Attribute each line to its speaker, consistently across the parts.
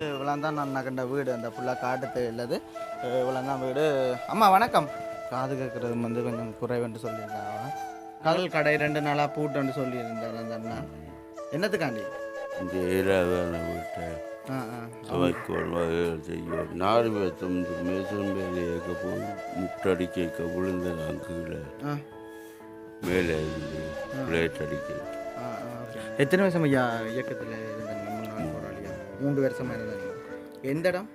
Speaker 1: இவ்வளோ தான் நான் கண்ட வீடு அந்த ஃபுல்லாக காட்டு இல்லது. இவ்வளோ தான் வீடு. அம்மா வணக்கம். காது கேட்குறது வந்து கொஞ்சம் குறைவுன்னு சொல்லியிருந்தாங்க கடல் கடை ரெண்டு நாளாக பூட்டுன்னு சொல்லியிருந்தார் அந்த அண்ணா. என்னத்துக்காண்டி?
Speaker 2: இந்த ஏழாவது வீட்டை. துவைக்கோள் வகைகள் செய்யும் நாலு பேர்த்தும் இந்த மேசன் மேலே ஏற்க போய் முட்டடிக்க விழுந்த அங்குல
Speaker 1: ஆ.
Speaker 2: மேலே இருந்து பிளேட் அடிக்க.
Speaker 1: எத்தனை வருஷம் ஐயா இயக்கத்தில் மூன்று வருஷமாக இருந்தாங்க. எந்த இடம்?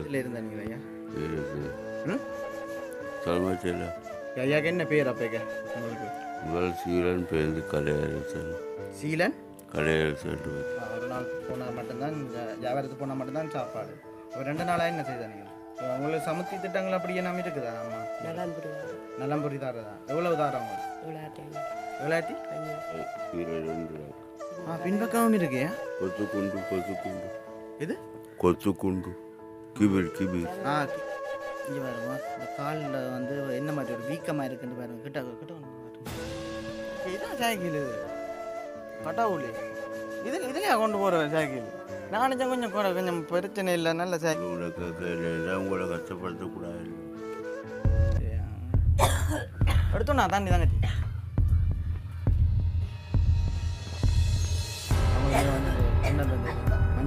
Speaker 1: இதில் இருந்தாங்க ஐயா?
Speaker 2: தலைமைச்சில்.
Speaker 1: ஐயாக்கு என்ன பேர் அப்பேக்க? உங்களுக்கு?
Speaker 2: முதல் சீலன் பேருந்து கலையரசன்.
Speaker 1: சீலன்?
Speaker 2: கலையரசன்.
Speaker 1: ஒரு நாள் போனால் மட்டும்தான் வியாபாரத்துக்கு போனால் மட்டும்தான் சாப்பாடு. ஒரு ரெண்டு நாளாக என்ன செய்தாங்க உங்களுக்கு சமுத்தி திட்டங்கள் அப்படி என்ன இருக்குதா ஆமா
Speaker 3: நலம் புரிவார்
Speaker 1: நலம் புரி தாரதா எவ்வளவு தாரம்
Speaker 2: ரெண்டு
Speaker 1: ஆ பின்பக்கம் இருக்கு.
Speaker 2: கொத்து குண்டு கொத்து குண்டு.
Speaker 1: இது
Speaker 2: கொத்து குண்டு. கிபிர் கிபிர்
Speaker 1: ஆ இங்கே பாருங்க இந்த காலில் வந்து என்ன மாதிரி ஒரு வீக்கமாக இருக்குன்னு பாருங்க. கிட்ட கிட்ட வந்து பாருங்க. இதான் சைக்கிள் இது பட்டாவுலி இது இதுலையா கொண்டு போகிறேன் சைக்கிள் நான் கொஞ்சம் கொஞ்சம் பிரச்சனை இல்லை நல்ல சைக்கிள்
Speaker 2: உங்களை கஷ்டப்படுத்தக்கூடாது.
Speaker 1: எடுத்தோம் நான் தாண்டி தாங்க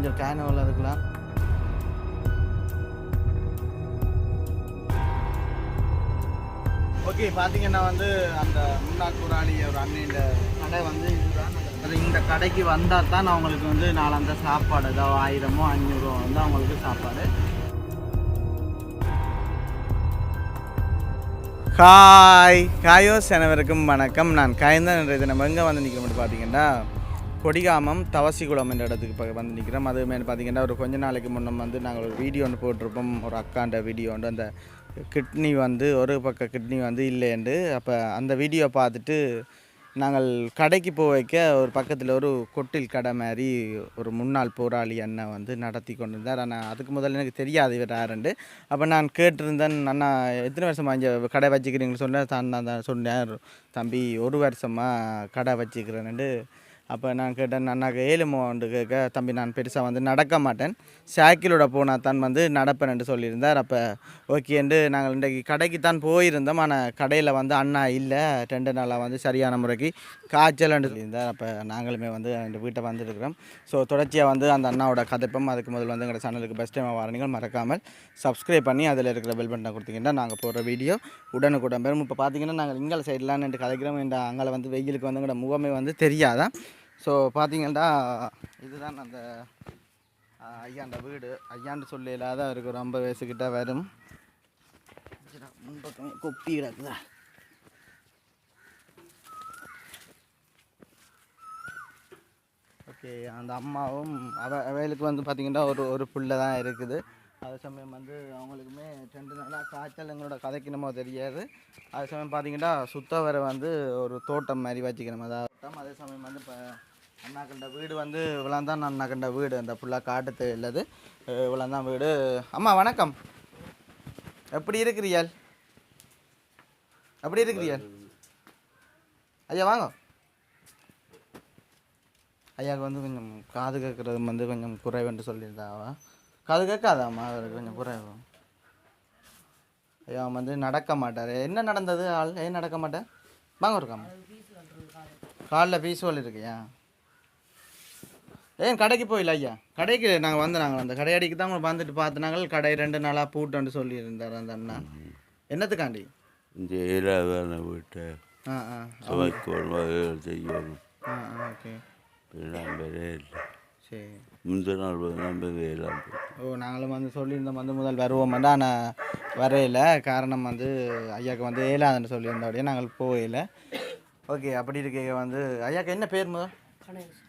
Speaker 1: மஞ்சள் கேனவில் அதுக்குலாம் ஓகே பார்த்தீங்கன்னா வந்து அந்த முன்னாள் போராளி ஒரு அண்ணன் கடை வந்து இதுதான். அது இந்த கடைக்கு வந்தால் தான் அவங்களுக்கு வந்து நாளாந்த சாப்பாடு ஏதோ ஆயிரமோ அஞ்சூறோ வந்து அவங்களுக்கு சாப்பாடு. ஹாய் காயோஸ் அனைவருக்கும் வணக்கம். நான் காயந்தான் என்ற இது நம்ம எங்கே வந்து நிற்கிறோம் பார்த்தீங்கன்னா கொடிகாமம் தவசிகுளம் என்ற இடத்துக்கு இப்போ வந்து நிற்கிறோம் அது மேலே பார்த்திங்கன்னா ஒரு கொஞ்ச நாளைக்கு முன்னம் வந்து நாங்கள் ஒரு வீடியோ ஒன்று போட்டிருப்போம். ஒரு அக்காண்ட வீடியோ ஒன்று. அந்த கிட்னி வந்து ஒரு பக்க கிட்னி வந்து இல்லைண்டு அப்போ அந்த வீடியோ பார்த்துட்டு நாங்கள் கடைக்கு போக வைக்க ஒரு பக்கத்தில் ஒரு கொட்டில் கடை மாதிரி ஒரு முன்னாள் போராளி அண்ணன் வந்து நடத்தி கொண்டிருந்தார். ஆனால் அதுக்கு முதல்ல எனக்கு தெரியாது இவர் யாருண்டு. அப்போ நான் கேட்டிருந்தேன் அண்ணா எத்தனை வருஷமாக இங்கே கடை வச்சுக்கிறீங்கன்னு சொன்னேன். தான் நான் தான் சொன்னேன் தம்பி ஒரு வருஷமாக கடை வச்சுக்கிறேன்ட்டு அப்போ நான் கேட்டேன் அண்ணாக்கு ஏழுமோண்டு கேட்க தம்பி நான் பெருசாக வந்து நடக்க மாட்டேன். சைக்கிளோட போனால் தான் வந்து நடப்பேன்ட்டு சொல்லியிருந்தார். அப்போ ஓகேண்டு நாங்கள் இன்றைக்கு கடைக்கு தான் போயிருந்தோம். ஆனால் கடையில் வந்து அண்ணா இல்லை. ரெண்டு நாளாக வந்து சரியான முறைக்கு காய்ச்சல்னு சொல்லியிருந்தார். அப்போ நாங்களுமே வந்து எங்கள் வீட்டை வந்துருக்கிறோம். ஸோ தொடர்ச்சியாக வந்து அந்த அண்ணாவோட கதைப்பம் அதுக்கு முதல்ல வந்து எங்களோட சேனலுக்கு பெஸ்ட் டைம் வாரணிகள் மறக்காமல் சப்ஸ்கிரைப் பண்ணி அதில் இருக்கிற பெல் பட்டனை கொடுத்தீங்கன்னா நாங்கள் போடுற வீடியோ உடனுக்குடன் பெறும் இப்போ பார்த்தீங்கன்னா நாங்கள் இங்கே சைட்லாம் நின்று கதைக்கிறோம் இந்த அங்கே வந்து வெயிலுக்கு வந்து எங்களோட முகமே வந்து தெரியாதான் ஸோ பார்த்தீங்கன்னா இதுதான் அந்த ஐயாண்ட வீடு. ஐயாண்டு சொல்ல இல்லாத ரொம்ப ஒரு வயசுக்கிட்ட வரும். முன்பக்கம் கொப்பி கிடக்குதா? ஓகே அந்த அம்மாவும் அவ அவளுக்கு வந்து பார்த்திங்கன்னா ஒரு ஒரு புள்ள தான் இருக்குது. அதே சமயம் வந்து அவங்களுக்குமே ரெண்டு நாளாக காய்ச்சல். எங்களோட கதைக்கணுமோ தெரியாது. அதே சமயம் பார்த்தீங்கன்னா சுத்த வர வந்து ஒரு தோட்டம் மாதிரி வச்சுக்கணும். அதாவது தோட்டம் அதே சமயம் வந்து இப்போ அண்ணா கண்ட வீடு வந்து இவ்வளோ தான் அண்ணா கண்ட வீடு. அந்த ஃபுல்லாக காட்டு இல்லது இவ்வளோ தான் வீடு. அம்மா வணக்கம். எப்படி இருக்கிறீர்கள்? எப்படி இருக்கிறீர்கள்? ஐயா வாங்க. ஐயாவுக்கு வந்து கொஞ்சம் காது கேட்குறது வந்து கொஞ்சம் குறைவுன்னு சொல்லியிருந்தாவா? காது கேட்காதாம்மா? அவருக்கு கொஞ்சம் குறைவு. ஐயா வந்து நடக்க மாட்டார். என்ன நடந்தது ஆள்? ஏன் நடக்க மாட்டேன் வாங்க இருக்காம்மா காலில் பீஸ்வல் இருக்கியா? ஏன் கடைக்கு போயில ஐயா? கடைக்கு நாங்கள் வந்து நாங்கள் அந்த கடையடிக்கு தான் உங்களை வந்துட்டு பார்த்துனாங்க கடை ரெண்டு நாளாக பூட்டுன்னு சொல்லியிருந்தார் அந்த அண்ணா. என்னத்துக்காண்டி?
Speaker 2: இந்த ஏழாவது வீட்டை
Speaker 1: ஆ ஆ ஓகே. சரி.
Speaker 2: முந்தின நாள் எல்லாம்
Speaker 1: ஓ நாங்களும் வந்து சொல்லியிருந்தோம் வந்து முதல் வருவோம்டா ஆனால் வரையில காரணம் வந்து ஐயாவுக்கு வந்து ஏழாதுன்னு சொல்லியிருந்தோடய நாங்கள் போகல. ஓகே அப்படி இருக்க. வந்து ஐயாக்கு என்ன பேர் முதல்?
Speaker 3: கணேஷ்.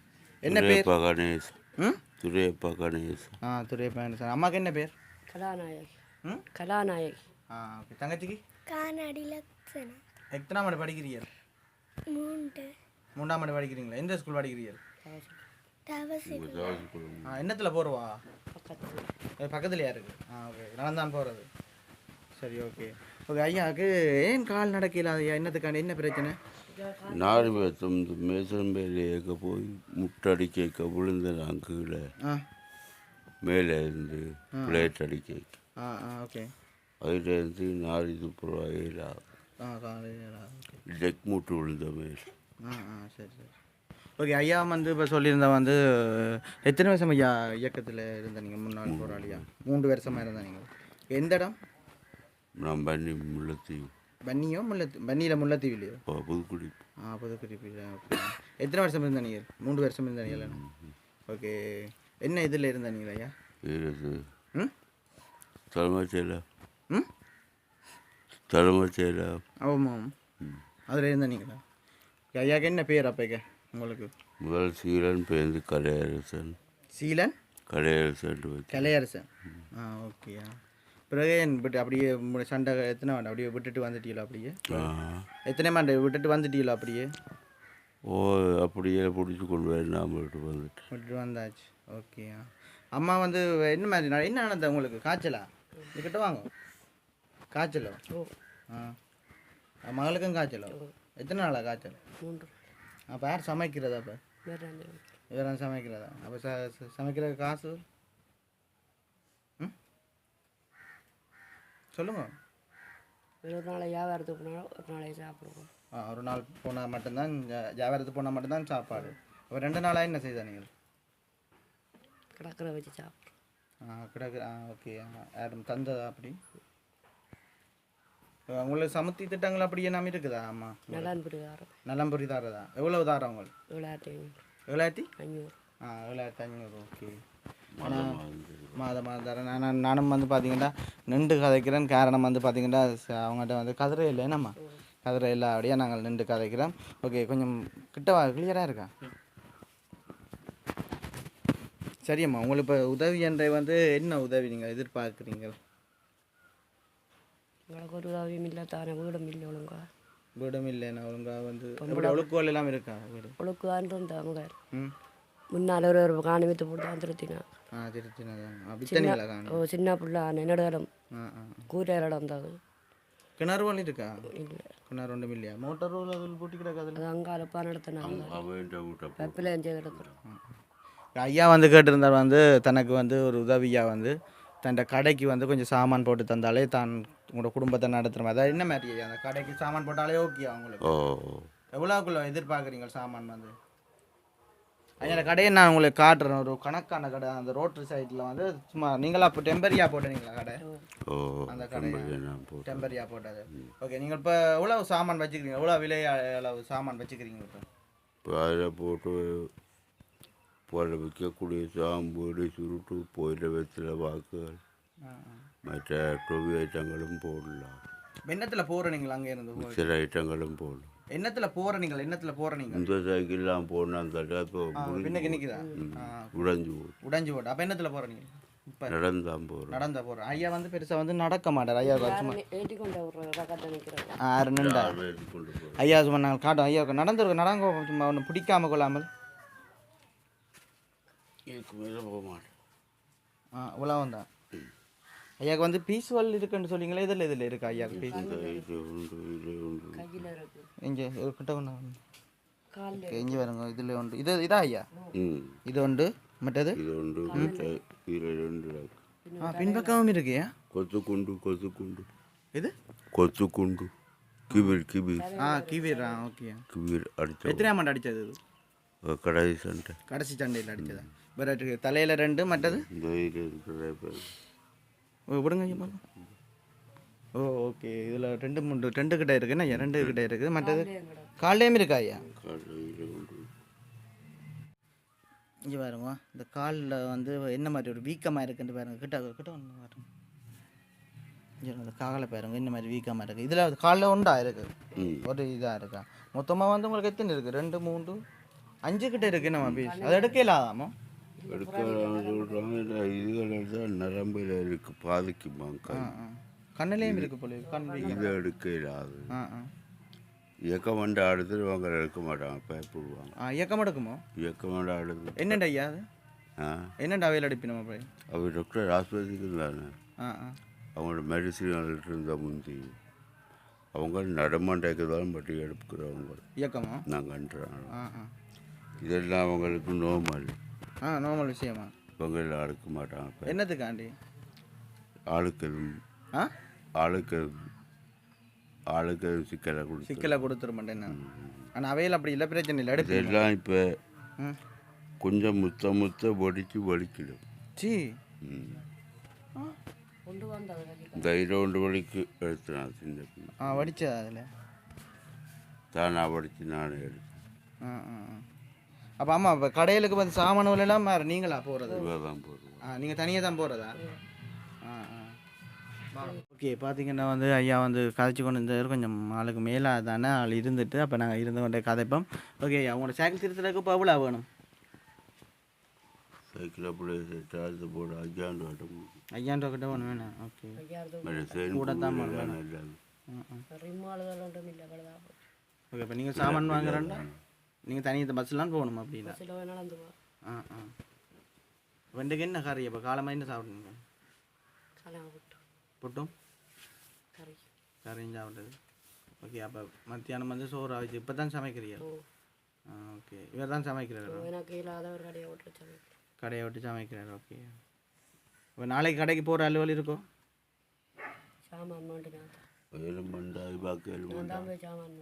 Speaker 1: என்ன பேர்?
Speaker 2: துரையப்பா கணேஷ்.
Speaker 1: ம்?
Speaker 2: துரையப்பா கணேஷ்.
Speaker 1: ஆ துரையப்பன் சார் அம்மாக்கு என்ன பேர்?
Speaker 3: கலாநாயகி.
Speaker 1: ம்?
Speaker 3: கலாநாயகி.
Speaker 1: ஆ ஓகே. தங்கச்சிக்கு?
Speaker 4: கானாடி லக்ஷனா
Speaker 1: எத்தனாம் ஆண்டு படிக்கிறீர்கள்?
Speaker 4: மூன்று.
Speaker 1: மூன்றாம் ஆண்டு படிக்கிறீங்களா? எந்த ஸ்கூல் படிக்கிறீர்கள்?
Speaker 4: தவசி
Speaker 1: ஆ என்னத்தில் போகிறவா பக்கத்துலையா இருக்குது ஆ ஓகே. நான் தான் போகிறது சரி ஓகே. ஓகே ஐயாவுக்கு ஏன் கால் நடக்கல? ஐயா என்னத்துக்கான என்ன பிரச்சனை?
Speaker 2: பேர்த்தும் இந்த மேசன் மேலே ஏற்க போய் முட்டடிக்க விழுந்தேன் அங்குல
Speaker 1: ஆ.
Speaker 2: மேலே இருந்து பிளேட் அடிக்க
Speaker 1: ஆ ஆ ஓகே.
Speaker 2: அதுலேருந்து நாலு இது
Speaker 1: ஓகே.
Speaker 2: டெக் மூட்டு விழுந்த மேல்.
Speaker 1: சரி சரி. ஓகே ஐயா வந்து இப்போ சொல்லியிருந்தா வந்து எத்தனை வருஷம் ஐயா இயக்கத்தில் இருந்த நீங்கள் முன்னாள் போராளியா? மூன்று வருஷமாக இருந்தா நீங்கள் எந்த இடம்?
Speaker 2: நான் பண்ணி முள்ளத்தையும்
Speaker 1: பன்னியோ முல்லைத்தீ பன்னியில் முல்லைத்தீவிலையோ?
Speaker 2: புதுக்குடி.
Speaker 1: ஆ புதுக்குடிப்பில் ஓகே எத்தனை வருஷம் இருந்த நீங்கள் மூன்று வருஷம் இருந்த நீங்கள் ஓகே. என்ன இதில் இருந்த நீங்கள் ஐயா? ம்?
Speaker 2: தலைமைச் செயலர்
Speaker 1: ம்?
Speaker 2: தலைமைச் செயலர்
Speaker 1: ஆமாம். அதில் இருந்த நீங்களா ஐயாக்கு என்ன பேர் அப்போக்க உங்களுக்கு?
Speaker 2: முதல் சீலன் பேருந்து கலையரசன்.
Speaker 1: சீலன்?
Speaker 2: கலையரசன்
Speaker 1: கலையரசன். ஆ ஓகேயா பிறகு விட்டு அப்படியே சண்டை எத்தனை வேண்டாம் அப்படியே விட்டுட்டு வந்துட்டீங்களா அப்படியே?
Speaker 2: ஆ.
Speaker 1: எத்தனை மாண்டை விட்டுட்டு வந்துட்டீங்களா அப்படியே?
Speaker 2: ஓ அப்படியே பிடிச்சி கொண்டு போய் நான் விட்டு வந்துட்டேன்.
Speaker 1: விட்டுட்டு வந்தாச்சு. ஓகேயா அம்மா வந்து என்ன மாதிரி என்ன நடந்தது உங்களுக்கு? காய்ச்சலா? இதுக்கிட்ட வாங்க. காய்ச்சலோ?
Speaker 3: ஓ.
Speaker 1: ஆ. மகளுக்கும் காய்ச்சலோ? எத்தனை நாளா காய்ச்சல்? அப்போ யார் சமைக்கிறதா அப்போ?
Speaker 3: வேற
Speaker 1: சமைக்கிறதா? அப்போ ச- சமைக்கிற காசு? சொல்லுங்க.
Speaker 3: ஒரு நாளை வியாபாரத்துக்கு போனாலும் ஒரு நாளை சாப்பிடுவோம்.
Speaker 1: ஆ ஒரு நாள் போனால் மட்டும்தான் வியாபாரத்துக்கு போனால் மட்டும்தான் சாப்பாடு. அப்போ ரெண்டு நாளாக என்ன செய்தா நீங்கள்?
Speaker 3: கிடக்கிற வச்சு சாப்பிடுவோம்.
Speaker 1: ஆ கிடக்கு ஆ ஓகே. யாரும் தந்ததா அப்படி? உங்களுக்கு சமுத்தி திட்டங்கள் அப்படி என்ன இருக்குதா ஆமாம்
Speaker 3: நலன் பிடிவாரம்
Speaker 1: நலம்புரி தாரதா எவ்வளவு தாரம் உங்களுக்கு?
Speaker 3: விளையாட்டு
Speaker 1: ஏழாயிரத்தி?
Speaker 3: ஐநூறு.
Speaker 1: ஆ ஏழாயிரத்தி ஐநூறு ஓகே. மாதம் மாதம் தரேன் நான் நானும் வந்து பார்த்தீங்கன்னா நின்று கதைக்கிறேன். காரணம் வந்து பார்த்தீங்கன்னா அவங்ககிட்ட வந்து கதிரை இல்லை. என்னம்மா? கதிரை இல்லை அப்படியே? நாங்கள் நின்று கதைக்கிறோம். ஓகே கொஞ்சம் கிட்டவா கிளியராக இருக்கா? சரியம்மா உங்களுக்கு இப்போ உதவி என்ற வந்து என்ன உதவி நீங்கள் எதிர்பார்க்குறீங்க?
Speaker 3: எங்களுக்கு ஒரு உதவியும் இல்லை தானே. வீடும் இல்லை ஒழுங்கா.
Speaker 1: வீடும் இல்லைன்னா ஒழுங்காக வந்து ஒழுக்குவல் எல்லாம் இருக்கா? வீடு?
Speaker 3: ஒழுக்குவான் இருந்தா முதல்
Speaker 1: ம்.
Speaker 3: முன்னால் ஒரு ஒரு காணிவித்து போட்டு தான் திருத்தினா
Speaker 1: ஆ திருச்சினதான் வித்தனிங்களா காணும்?
Speaker 3: ஓ சின்ன பிள்ளை
Speaker 1: ஆ ஆ.
Speaker 3: கூரையில் இடம் இருந்தது
Speaker 1: கிணறு வழி இருக்கா?
Speaker 3: இல்லை.
Speaker 1: கிணறு ஒன்றும் இல்லையா? மோட்டார் ரோல் அதில் பூட்டி கிடக்காது
Speaker 3: அது அங்கே அலப்பா நடத்தினாங்க. வெப்பில் எஞ்சி கிடக்குறோம்
Speaker 1: ஐயா வந்து கேட்டிருந்தார் வந்து தனக்கு வந்து ஒரு உதவியாக வந்து தன் கடைக்கு வந்து கொஞ்சம் சாமான் போட்டு தந்தாலே தான் உங்களோட குடும்பத்தை நடத்துகிற மாதிரி. அதாவது என்ன மாதிரி அந்த கடைக்கு சாமான் போட்டாலே ஓகே உங்களுக்கு?
Speaker 2: ஓ.
Speaker 1: எவ்வளோக்குள்ள எதிர்பார்க்குறீங்க சாமான் வந்து? அந்த கடையை நான் உங்களுக்கு காட்டுறேன். ஒரு கணக்கான கடை. அந்த ரோட்டு சைடில் வந்து சும்மா நீங்களா இப்போ டெம்பரியாக போட்டீங்களா கடை?
Speaker 2: ஓ
Speaker 1: அந்த கடை டெம்பரியாக போட்டது. ஓகே நீங்கள் இப்போ எவ்வளோ சாமான் வச்சுக்கிறீங்க? எவ்வளோ விலை அளவு சாமான் வச்சுக்கிறீங்க இப்போ?
Speaker 2: இப்போ அதில் போட்டு போல விற்கக்கூடிய சாம்பூடு சுருட்டு போயில வெத்தில வாக்குகள் மற்ற டொவி ஐட்டங்களும் போடலாம்.
Speaker 1: எண்ணத்தில் போகிற நீங்கள் அங்கே இருந்து
Speaker 2: சில ஐட்டங்களும் போடலாம்.
Speaker 1: எண்ணத்தில் போகிற நீங்கள்? எண்ணத்தில் போகிற நீங்கள்?
Speaker 2: இந்த சைக்கிள்லாம் போடணும் தட்டா இப்போ
Speaker 1: பின்னுக்கு நிற்குதா
Speaker 2: உடைஞ்சு
Speaker 1: உடைஞ்சு போட்டு. அப்போ என்னத்தில் போகிற நீங்கள் இப்போ
Speaker 2: நடந்தான் போகிறோம்
Speaker 1: நடந்த போகிறோம் ஐயா வந்து பெருசாக வந்து நடக்க மாட்டார். ஐயா சும்மா ஆறு நின்றா? ஐயா சும்மா நாங்கள் காட்டும். ஐயா நடந்துருக்கு. நடங்க சும்மா ஒன்று பிடிக்காம கொள்ளாமல்.
Speaker 2: இதுக்கு மேலே போக மாட்டேன்.
Speaker 1: ஆ இவ்வளோ தான். ஐயாக்கு வந்து பீஸ்வல் இருக்குன்னு சொன்னீங்களே இதில் இதில் இருக்கா ஐயாக்கு பீஸ்?
Speaker 2: இந்த இது உண்டு இது உண்டு.
Speaker 3: கையில் இருக்கு.
Speaker 1: இங்கே கிட்ட ஒன்று இங்கே வருங்க இதில் உண்டு. இது இதா ஐயா?
Speaker 2: ம்.
Speaker 1: இது உண்டு மற்றது?
Speaker 2: இது இருக்கு.
Speaker 1: ஆ பின்பக்கமும் இருக்குயா
Speaker 2: கொத்து குண்டு கொத்து குண்டு.
Speaker 1: இது?
Speaker 2: கொத்து குண்டு. கிபிர் கிபிர்.
Speaker 1: ஆ கிவீர் ஆ ஓகே.
Speaker 2: கிபிர் அடித்த
Speaker 1: எத்தனை அமௌண்ட் அடித்தது இது?
Speaker 2: கடைசி சண்டை.
Speaker 1: கடைசி சண்டையில் அடித்ததா வேறு தலையில் ரெண்டு மற்றது
Speaker 2: இந்த இது இருக்கிற பேர்
Speaker 1: ஓ விடுங்க ஐயா. ஓ ஓகே இதில் ரெண்டு மூணு ரெண்டு கிட்ட இருக்குண்ணா ஐயா? ரெண்டு கிட்ட இருக்குது. மற்றது கால்லேயும் இருக்கா ஐயா? இங்கே பாருங்க. இந்த காலில் வந்து என்ன மாதிரி ஒரு வீக்கமாக இருக்குன்னு பாருங்க. கிட்ட கிட்ட ஒன்று பாருங்க. இந்த காலை பாருங்க. என்ன மாதிரி வீக்கமாக இருக்குது இதில் காலில் உண்டா இருக்குது ஒரு இதாக இருக்கா? மொத்தமாக வந்து உங்களுக்கு எத்தனை இருக்குது ரெண்டு மூன்று அஞ்சு கிட்ட இருக்கு. நம்ம பீஸ்? அதை எடுக்கலாதாமோ
Speaker 2: எடுக்கலாம் சொல்கிறாங்க இதுகளில் தான் நரம்பில் இருக்கு பாதிக்குமாங்க
Speaker 1: கண்ணுலேயும் இருக்குது போல இருக்கு. கண்
Speaker 2: இதை எடுக்க இல்லாது இயக்கம் வண்டி அடுத்துருவாங்க எடுக்க மாட்டாங்க பயப்படுவாங்க
Speaker 1: ஆ இயக்கம் எடுக்குமோ?
Speaker 2: இயக்கம் வண்டி அடுத்து
Speaker 1: என்னண்டா ஐயா அது? என்னண்டா அவையில் அடிப்பினோம் அப்படி
Speaker 2: அவர் டாக்டர் ஆஸ்பத்திரிக்கு தானே
Speaker 1: ஆ ஆ.
Speaker 2: அவங்களோட மெடிசின் இருந்த முந்தி. அவங்க நடமாண்டைக்கு தான் பட்டி எடுக்கிறவங்க.
Speaker 1: இயக்கமா? ஆ
Speaker 2: இதெல்லாம் அவங்களுக்கு நோமல்
Speaker 1: ஆ நார்மல் விஷயமா?
Speaker 2: எல்லாம் அடுக்க மாட்டாங்க இப்ப
Speaker 1: என்னத்துக்காண்டி?
Speaker 2: ஆளுக்கு
Speaker 1: ஆ?
Speaker 2: ஆளுக்கு ஆளுக்கு சிக்கலை கொடுத்து
Speaker 1: சிக்கலை கொடுத்துட மாட்டேன் ஆனால் அவையில் அப்படி இல்லை பிரச்சனை இல்லை எடுத்து
Speaker 2: இதெல்லாம் இப்போ கொஞ்சம் முத்த முத்த ஒடிச்சு வலிக்கிடும்.
Speaker 1: சி.
Speaker 2: ம்.
Speaker 3: கொண்டு வந்தது கட்டி
Speaker 2: இந்த இரண்டு வலிக்கு எடுத்துனான் சின்ன பிள்ளை
Speaker 1: ஆ வடிச்சா அதில்?
Speaker 2: தானாக படித்து நானே எடுத்தேன்
Speaker 1: ஆ ஆ. அப்போ ஆமாம் இப்போ கடையிலுக்கு வந்து சாமான் எல்லாம் வேறு நீங்களா போகிறது ஆ நீங்கள் தனியாக தான் போகிறதா ஆ ஆ. ஓகே பார்த்தீங்கன்னா வந்து ஐயா வந்து கதைச்சு கொண்டு இருந்தார். கொஞ்சம் ஆளுக்கு மேலே தானே ஆள் இருந்துட்டு அப்போ நாங்கள் இருந்து கொண்டே கதைப்போம். ஓகே ஐயா உங்களோட சைக்கிள் திருத்தலுக்கு இப்போ எவ்வளோ வேணும்
Speaker 2: சைக்கிள் அப்படியே சார்ஜ் போட அஞ்சாண்டு ஆட்டம்
Speaker 1: ஐயாயிரம் ரூபா கிட்ட ஒன்று வேணும். ஓகே.
Speaker 2: கூட தான்
Speaker 3: அவ்வளோதான்
Speaker 1: ஓகே இப்போ நீங்கள் சாமான் வாங்குறேன்னா நீங்கள் தனியாக பஸ்ஸெலாம் போகணும் அப்படின்னா?
Speaker 3: நடந்து
Speaker 1: ஆ ஆ. வெண்டுக்கு என்ன கறி அப்போ? காலமாக என்ன சாப்பிடுங்க புட்டும்?
Speaker 3: கறி.
Speaker 1: கறியும் சாப்பிட்டது. ஓகே அப்போ மத்தியானம் வந்து சோறு ஆச்சு இப்போ தான் ஆ ஓகே. இவர் தான் சமைக்கிறாரு
Speaker 3: எனக்கு இல்லாத ஒரு கடையை விட்டு
Speaker 1: கடையை விட்டு சமைக்கிறாரு ஓகே. இப்போ நாளைக்கு கடைக்கு போகிற அலுவல் இருக்கோ?
Speaker 3: சாமான் மாட்டு நான் தான்
Speaker 2: ஏழும் மண்டாய் பாக்கு ஏழு
Speaker 3: நான்
Speaker 2: மண்டா
Speaker 3: தான் போய் சாமான்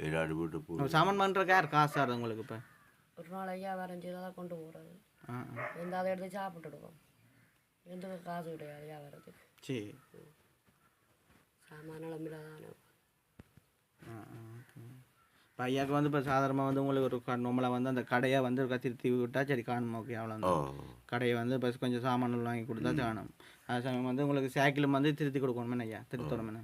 Speaker 2: ஏழாடு போட்டு போ
Speaker 1: சாமான் பண்ணுறக்கு யார் காசு ஆடுது உங்களுக்கு இப்போ?
Speaker 3: ஒரு நாள் ஐயா வரைஞ்சி தான் கொண்டு போகிறது எந்த அதை எடுத்து சாப்பிட்டுடுவோம் எந்த காசு கிடையாது ஐயா வரதுக்கு
Speaker 1: சரி.
Speaker 3: சாமான
Speaker 1: ஓகே. இப்போ ஐயாவுக்கு வந்து இப்போ சாதாரணமாக வந்து உங்களுக்கு ஒரு நம்மளை வந்து அந்த கடையை வந்து ஒரு திருத்தி விட்டா சரி காணும் ஓகே அவ்வளோ கடையை வந்து இப்போ கொஞ்சம் சாமான்கள் வாங்கி கொடுத்தா காணும் அதே சமயம் வந்து உங்களுக்கு சைக்கிளும் வந்து திருத்தி கொடுக்கணுமே ஐயா திருத்தணுமே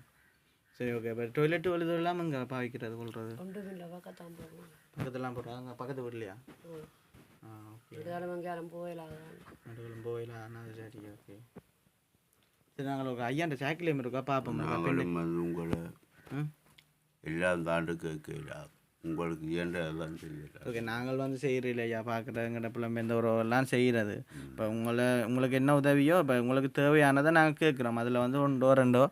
Speaker 1: சரி ஓகே இப்போ டொய்லெட் வலுது இல்லாமல் இங்கே பாவிக்கிறது கொள்வது
Speaker 3: ஒன்றும் இல்லை பக்கத்தான் போகணும்.
Speaker 1: பக்கத்துலாம் போகிறாங்க பக்கத்து வீட்லையா?
Speaker 3: எங்கேயாலும்
Speaker 1: நடுவில் ஆனால் சரி ஓகே சரி நாங்கள் ஒரு ஐயாண்ட சைக்கிளையும் இருக்கா? பார்ப்போம்
Speaker 2: உங்களை எல்லாம் தாண்டு கேட்கல உங்களுக்கு ஏன்டா எல்லாம்
Speaker 1: ஓகே நாங்கள் வந்து செய்கிறோம் ஐயா. பார்க்குறங்கிட்ட பிள்ளைங்க எந்த ஒரு எல்லாம் செய்கிறது இப்போ உங்களை உங்களுக்கு என்ன உதவியோ இப்போ உங்களுக்கு தேவையானதை நாங்கள் கேட்குறோம். அதில் வந்து ஒன்றோ ரெண்டோ?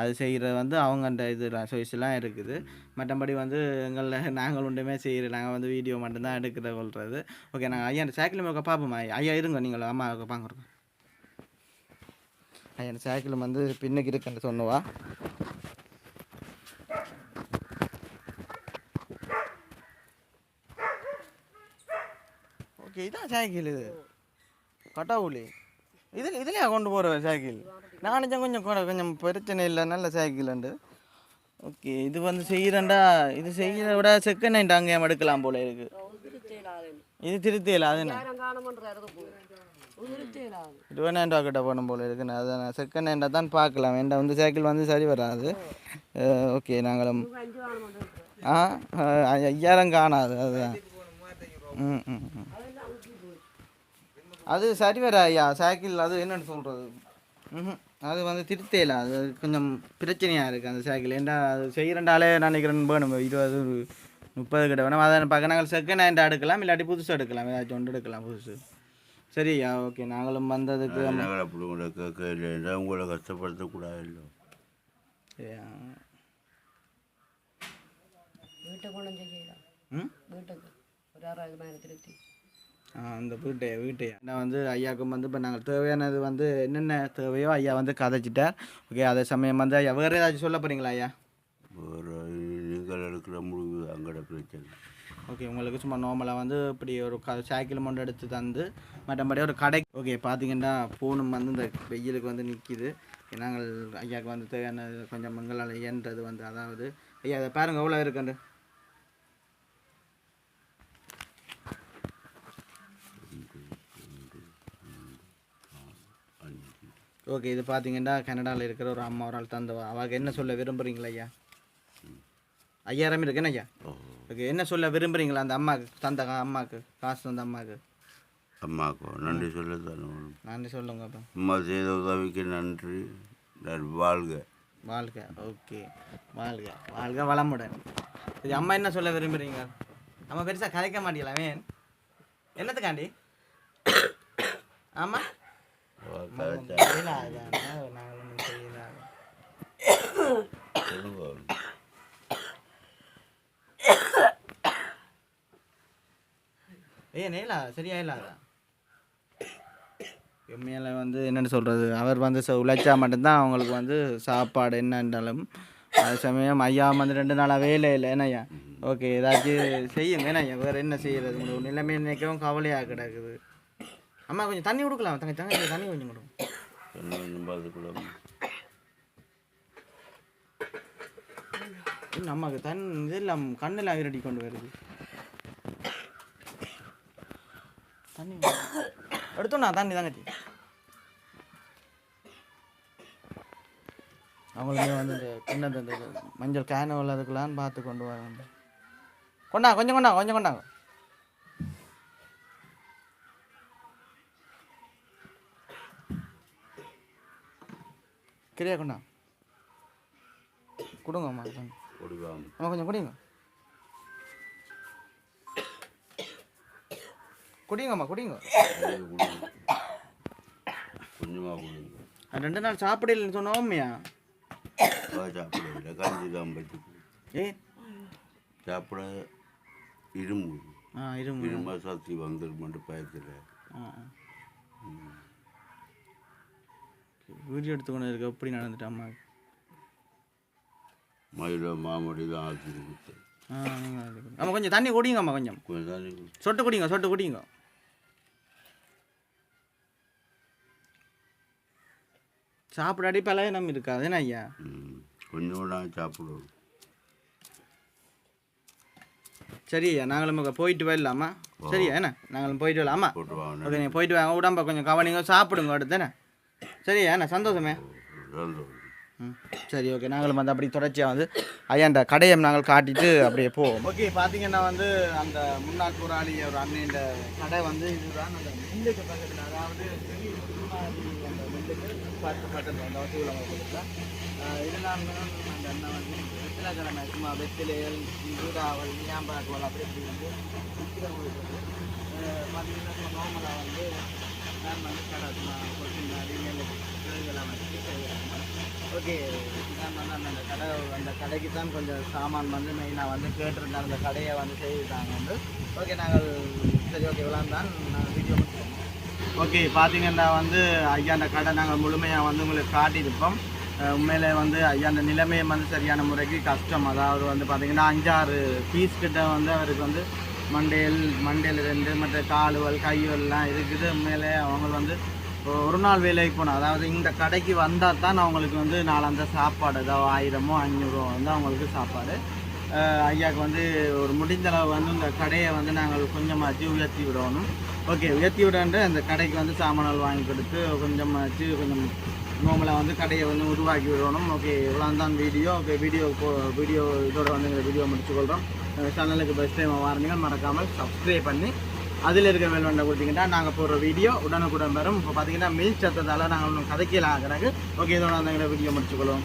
Speaker 1: அது செய்கிறது வந்து அவங்கண்ட இது சாய்ஸ்லாம் இருக்குது. மற்றபடி வந்து எங்களில் நாங்கள் ஒன்றுமே செய்கிற நாங்கள் வந்து வீடியோ மட்டும்தான் எடுக்கிற கொள்வது ஓகே நாங்கள் ஐயா அந்த சைக்கிள் மேலே பார்ப்போமா ஐயா இருங்க நீங்கள். அம்மா பாங்க ஐயா அந்த சைக்கிள் வந்து பின்னுக்கு இருக்குன்னு சொன்னவா? ஓகே இதான் சைக்கிள் இது. கட்டாவுலி இதில் இதுலையா கொண்டு போகிற சைக்கிள் நானும் கொஞ்சம் கூட கொஞ்சம் பிரச்சனை இல்லை. நல்ல சைக்கிள்ண்டு ஓகே இது வந்து செய்கிறேன்டா இது செய்கிறத விட செகண்ட் ஹேண்ட் அங்கே எடுக்கலாம் போல இருக்கு. இது திருத்தியில் அது என்ன? இருபதாயிரம் ரூபா கிட்ட போகணும் போல இருக்கு. நான் அதை செகண்ட் ஹேண்டாக தான் பார்க்கலாம். வேண்டாம் வந்து சைக்கிள் வந்து சரி வராது. ஓகே நாங்களும். ஆ ஐயாயிரம் காணாது. அதுதான். ம் ம் அது சரி வர ஐயா சைக்கிள் அது என்னென்னு சொல்கிறது அது வந்து திருத்தேல அது கொஞ்சம் பிரச்சனையாக இருக்குது அந்த சைக்கிள் ஏன்டா அது செய்கிறண்டாலே நினைக்கிறேன் வேணும். இருபது ஒரு முப்பது கிட்ட வேணும். அதை பார்க்க நாங்கள் செகண்ட் ஹேண்ட் எடுக்கலாம். இல்லாட்டி புதுசு எடுக்கலாம். ஏதாச்சும் ஒன்று எடுக்கலாம் புதுசு. சரி ஐயா ஓகே நாங்களும் வந்ததுக்கு
Speaker 2: நாங்கள் அப்படி உங்களை கேட்கல உங்களை கஷ்டப்படுத்தக்கூடாது
Speaker 3: கொண்டு செய்யலாம்.
Speaker 1: ம்?
Speaker 3: வீட்டுக்கு ஒரு அறுபதாயிரம் திருத்தி.
Speaker 1: ஆ, அந்த வீட்டை வீட்டை. நான் வந்து ஐயாவுக்கும் வந்து இப்போ நாங்கள் தேவையானது வந்து என்னென்ன தேவையோ ஐயா வந்து கதைச்சிட்டார். ஓகே அதே சமயம் வந்து ஐயா வேறு ஏதாச்சும் சொல்ல போகிறீங்களா ஐயா?
Speaker 2: ஒரு நீங்கள் எடுக்கிற முடிவு அங்கட பிரச்சனை.
Speaker 1: ஓகே உங்களுக்கு சும்மா நார்மலாக வந்து இப்படி ஒரு க சைக்கிள் மட்டும் எடுத்து தந்து மற்றபடி ஒரு கடை ஓகே பார்த்தீங்கன்னா ஃபோனும் வந்து இந்த வெயிலுக்கு வந்து நிற்கிது நாங்கள் ஐயாவுக்கு வந்து தேவையான கொஞ்சம் மங்களால் இயன்றது வந்து அதாவது ஐயா அதை பாருங்க எவ்வளோ இருக்குண்டு ஓகே இது பார்த்தீங்கன்னா கனடாவில் இருக்கிற ஒரு அம்மா ஒரு ஆள் தந்தவா. அவங்க என்ன சொல்ல விரும்புகிறீங்களா ஐயா? ஐயாயிரம் இருக்குன்னு ஐயா? ஓகே என்ன சொல்ல விரும்புகிறீங்களா அந்த அம்மாவுக்கு தந்த அம்மாவுக்கு காசு தந்த அம்மாவுக்கு
Speaker 2: அம்மாக்கோ நன்றி சொல்ல
Speaker 1: நன்றி சொல்லுங்க அப்போ.
Speaker 2: அம்மா செய்த உதவிக்கு நன்றி. நான் வாழ்க.
Speaker 1: வாழ்க. ஓகே. வாழ்க. வாழ்க வளமுடன். சரி அம்மா என்ன சொல்ல விரும்புகிறீங்க அம்மா பெருசாக கதைக்க மாட்டீங்களா வேன் என்னத்துக்காண்டி? ஆமாம் ஏ நேலா சரியா இல்லாதா வந்து என்னென்னு சொல்கிறது அவர் வந்து உழைச்சா மட்டும்தான் அவங்களுக்கு வந்து சாப்பாடு என்னன்றாலும் அது சமயம் ஐயா வந்து ரெண்டு நாளாக வேலை இல்லை என்னய்யா ஓகே ஏதாச்சும் செய்யுங்க என்னய்யா வேறு என்ன செய்யறது உங்களோட நிலைமை நினைக்கவும் கவலையாக கிடக்குது அம்மா கொஞ்சம் தண்ணி கொடுக்கலாம். தங்க தங்க தண்ணி கொஞ்சம்
Speaker 2: பார்த்துக்கூடாது
Speaker 1: இன்னும் அம்மாவுக்கு தன் இதெல்லாம் கண்ணில் விரட்டி கொண்டு வருது. தண்ணி எடுத்தோண்ணா தண்ணி தங்கச்சி. அவங்களுமே வந்து இந்த கிண்ணத்து இந்த மஞ்சள் கேன உள்ளதுக்கெல்லாம் பார்த்து கொண்டு வராங்க. கொண்டா கொஞ்சம் கொண்டா கொஞ்சம் கொண்டா. கிரியா கொண்டா? கொடுங்க அம்மா கொஞ்சம் குடிங்க. குடிங்கம்மா குடிங்க. ரெண்டு நாள் சாப்பிடலன்னு சொன்னோம்மையா
Speaker 2: வா சாப்பிட கஞ்சி தான்
Speaker 1: ஏ?
Speaker 2: சாப்பிட இரும்பு.
Speaker 1: ஆ இரும்பு.
Speaker 2: சக்தி வந்துருமெண்டு பயத்தில்.
Speaker 1: ஆ. வீடியோ எடுத்துக்கொண்டு இருக்க எப்படி நடந்துட்டு அம்மா?
Speaker 2: மயில மாமடி தான் ஆக்கி கொடுத்து
Speaker 1: ஆ நீங்கள் எடுத்துக்கோங்க. அம்மா கொஞ்சம் தண்ணி குடிங்க அம்மா கொஞ்சம்.
Speaker 2: கொஞ்சம் தண்ணி.
Speaker 1: சொட்டு குடிங்க சொட்டு குடிங்க. சாப்பிடாடி பழைய நம்ம இருக்காது என்ன ஐயா?
Speaker 2: ம் கொஞ்சோட சாப்பிடுவோம்.
Speaker 1: சரி ஐயா நாங்களும் போயிட்டு வரலாமா? சரியா என்ன? நாங்களும் போயிட்டு வரலாமா? ஓகே நீங்கள் போயிட்டு வாங்க உடம்ப கொஞ்சம் கவனிங்க சாப்பிடுங்க அடுத்து என்ன? சரியா? என்ன சந்தோஷமே. சரி ஓகே நாங்களும் வந்து அப்படி தொடர்ச்சியாக வந்து ஐயாண்ட கடையை நாங்கள் காட்டிட்டு அப்படியே போவோம். ஓகே பார்த்தீங்கன்னா வந்து அந்த முன்னாள் போராளி ஒரு அண்ணன் கடை வந்து இதுதான். அந்த மில்லுக்கு பக்கத்தில் அதாவது அந்த மில்லுக்கு பக்கத்தில் அந்த வசூல் இதெல்லாம் அந்த அண்ணன் வந்து சும்மா வெத்திலைகள் சூடாவல் ஞாபகம் அப்படி வந்து விற்கிறவங்களுக்கு பார்த்தீங்கன்னா நார்மலாக வந்து நான் வந்து கடை சும்மா கொட்டினாடி மேலே இதெல்லாம் வச்சு செய்வாங்க ஓகே. நான் வந்து அந்த கடை அந்த கடைக்கு தான் கொஞ்சம் சாமான் வந்து மெயினாக வந்து கேட்டிருந்தேன் அந்த கடையை வந்து செய்துட்டாங்க வந்து. ஓகே நாங்கள் சரி ஓகே இவ்வளோ தான். நான் வீடியோ முடிச்சோம் ஓகே பார்த்தீங்கன்னா வந்து ஐயா அந்த கடை நாங்கள் முழுமையாக வந்து உங்களுக்கு காட்டியிருப்போம். அஹ் உண்மையிலே வந்து ஐயா அந்த நிலைமையை வந்து சரியான முறைக்கு கஷ்டம். அதாவது வந்து பார்த்தீங்கன்னா அஞ்சாறு பீஸ் கிட்ட வந்து அவருக்கு வந்து மண்டையில் மண்டையில் ரெண்டு மற்ற காலுவல் கையுவல்லாம் இருக்குது. உண்மையிலே அவங்க வந்து ஒரு நாள் வேலைக்கு போனால் அதாவது இந்த கடைக்கு வந்தால் தான் அவங்களுக்கு வந்து நாளாந்த சாப்பாடு ஏதாவது ஆயிரமோ அஞ்சூறோ வந்து அவங்களுக்கு சாப்பாடு. ஐயாவுக்கு வந்து ஒரு முடிந்தளவு வந்து இந்த கடையை வந்து நாங்கள் கொஞ்சமாச்சு உயர்த்தி விடணும். ஓகே உயர்த்தி விடன்ட்டு அந்த கடைக்கு வந்து சாமான்கள் வாங்கி கொடுத்து கொஞ்சமாச்சு கொஞ்சம் நோமலாக வந்து கடையை வந்து உருவாக்கி விடணும். ஓகே இவ்வளோ தான் வீடியோ ஓகே வீடியோ வீடியோ இதோட வந்து இந்த வீடியோ முடிச்சுக்கொள்கிறோம் சேனலுக்கு பெஸ்ட் டைம் வாரணிகள் மறக்காமல் சப்ஸ்கிரைப் பண்ணி அதில் இருக்க வேல் கொடுத்தீங்கன்னா நாங்கள் போடுற வீடியோ உடனுக்குடன் வரும். இப்போ பார்த்தீங்கன்னா மில்க் சத்தத்தால் நாங்கள் ஒன்றும் கதைக்கலாம் ஆகிறாங்க. ஓகே இதோட அந்த வீடியோ முடிச்சுக்கொள்வோம்.